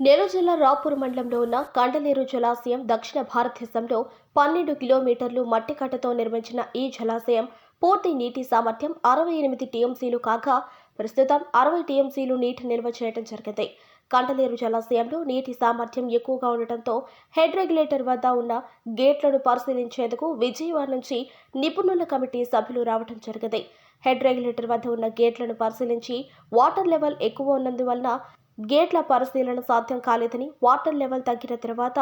నెల్లూరు జిల్లా రాపూర్ మండలంలో ఉన్న కండలేరు జలాశయం దక్షిణ భారతదేశంలో పన్నెండు కిలోమీటర్లు మట్టి కట్టతో నిర్మించిన ఈ జలాశయం పూర్తి నీటి సామర్థ్యం అరవై ఎనిమిది టీఎంసీలు కాగా ప్రస్తుతం అరవై టీఎంసీలు నీటి నిల్వ చేయడం జరిగింది. కండలేరు జలాశయంలో నీటి సామర్థ్యం ఎక్కువగా ఉండటంతో హెడ్ రెగ్యులేటర్ వద్ద ఉన్న గేట్లను పరిశీలించేందుకు విజయవాడ నుంచి నిపుణుల కమిటీ సభ్యులు రావడం జరిగింది. హెడ్ రెగ్యులేటర్ వద్ద ఉన్న గేట్లను పరిశీలించి వాటర్ లెవెల్ ఎక్కువ ఉన్నందువలన గేట్ల పరిశీలన సాధ్యం కాలేదని వాటర్ లెవెల్ తగ్గిన తర్వాత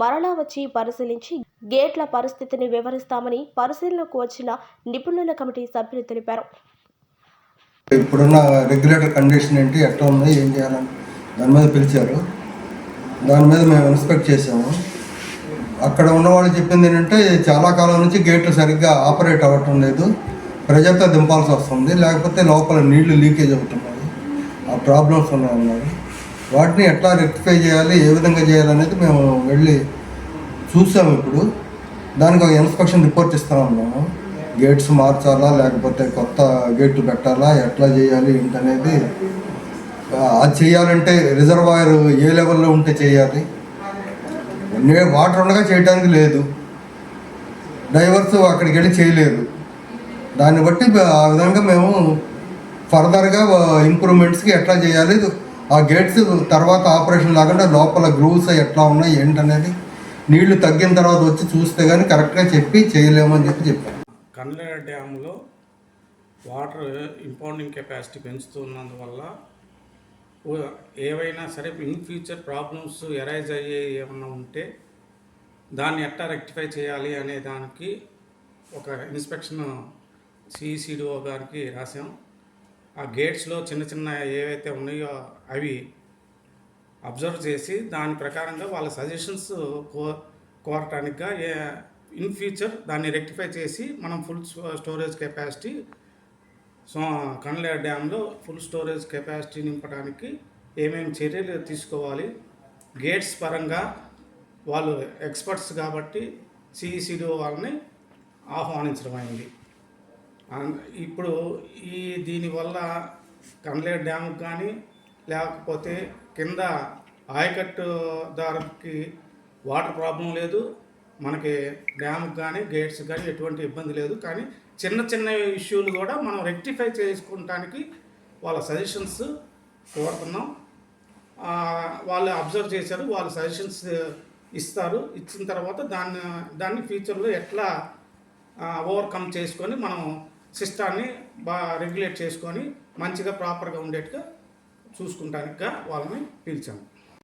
మరలా వచ్చి పరిశీలించి గేట్ల పరిస్థితిని వివరిస్తామని పరిశీలనకు వచ్చిన నిపుణుల కమిటీ సభ్యులు తెలిపారు. ఇప్పుడున్న రెగ్యులేటర్ కండిషన్ ఏంటి ఎట్లా ఉంది ఏం చేయాలని దాని మీద పిలిచారు. దాని మీద మేము ఇన్స్పెక్ట్ చేసాము అక్కడ ఉన్న వాళ్ళు చెప్పింది ఏంటంటే చాలా కాలం నుంచి గేట్లు సరిగ్గా ఆపరేట్ అవ్వటం లేదు. ప్రెజర్తో దింపాల్సి వస్తుంది. లేకపోతే లోపల నీళ్ళు లీకేజ్ అవుతుంది ప్రాబ్లమ్స్ ఉన్నాయన్నారు వాటిని ఎట్లా రెక్టిఫై చేయాలి ఏ విధంగా చేయాలనేది మేము వెళ్ళి చూసాము ఇప్పుడు. దానికి ఒక ఇన్స్పెక్షన్ రిపోర్ట్ ఇస్తా ఉన్నాము గేట్స్ మార్చాలా లేకపోతే కొత్త గేట్లు పెట్టాలా ఎట్లా చేయాలి ఏంటనేది అది చేయాలంటే రిజర్వాయర్ ఏ లెవెల్లో ఉంటే చేయాలి. వాటర్ ఉండగా చేయడానికి లేదు. డైవర్స్ అక్కడికి వెళ్ళి చేయలేరు. దాన్ని బట్టి ఆ విధంగా మేము ఫర్దర్గా ఇంప్రూవ్మెంట్స్కి ఎట్లా చేయాలి? ఆ గేట్స్ తర్వాత ఆపరేషన్ లేకుండా లోపల గ్రూవ్స్ ఎట్లా ఉన్నాయి ఏంటనేది నీళ్ళు తగ్గిన తర్వాత వచ్చి చూస్తే కానీ కరెక్ట్గా చెప్పి చేయలేమని చెప్పి చెప్పాను కండ్లేర డ్యామ్లో వాటర్ ఇంపౌండింగ్ కెపాసిటీ పెంచుతున్నందువల్ల ఏవైనా సరే ఇన్ ఫ్యూచర్ ప్రాబ్లమ్స్ ఎరైజ్ అయ్యే ఏమన్నా ఉంటే దాన్ని ఎట్లా రెక్టిఫై చేయాలి అనే దానికి ఒక ఇన్స్పెక్షన్ సిసిడిఓ గారికి రాసాం ఆ గేట్స్లో చిన్న చిన్న ఏవైతే ఉన్నాయో అవి అబ్జర్వ్ చేసి దాని ప్రకారంగా వాళ్ళ సజెషన్స్ కో కోరటానికిగా ఇన్ ఫ్యూచర్ దాన్ని రెక్టిఫై చేసి మనం full storage capacity so Kandaleru డ్యాంలో full storage capacity నింపడానికి ఏమేమి చర్యలు తీసుకోవాలి గేట్స్ పరంగా వాళ్ళు ఎక్స్పర్ట్స్ కాబట్టి సిఈసిడిఓ వాళ్ళని ఆహ్వానించడం అయింది. ఇప్పుడు ఈ దీనివల్ల కండ్లేరు డ్యామ్కి కానీ లేకపోతే కింద ఆయకట్టు దారికి వాటర్ ప్రాబ్లం లేదు మనకి డ్యామ్కి కానీ గేట్స్ కానీ ఎటువంటి ఇబ్బంది లేదు. కానీ చిన్న చిన్న ఇష్యూలు కూడా మనం రెక్టిఫై చేసుకోవటానికి వాళ్ళ సజెషన్స్ కోరుతున్నాం. వాళ్ళు అబ్జర్వ్ చేశారు వాళ్ళు సజెషన్స్ ఇస్తారు. ఇచ్చిన తర్వాత దాన్ని దాన్ని ఫ్యూచర్లో ఎట్లా ఓవర్కమ్ చేసుకొని మనం సిస్టాన్ని బాగా రెగ్యులేట్ చేసుకొని మంచిగా ప్రాపర్గా ఉండేట్టుగా చూసుకుంటానికి వాళ్ళని పిలిచాము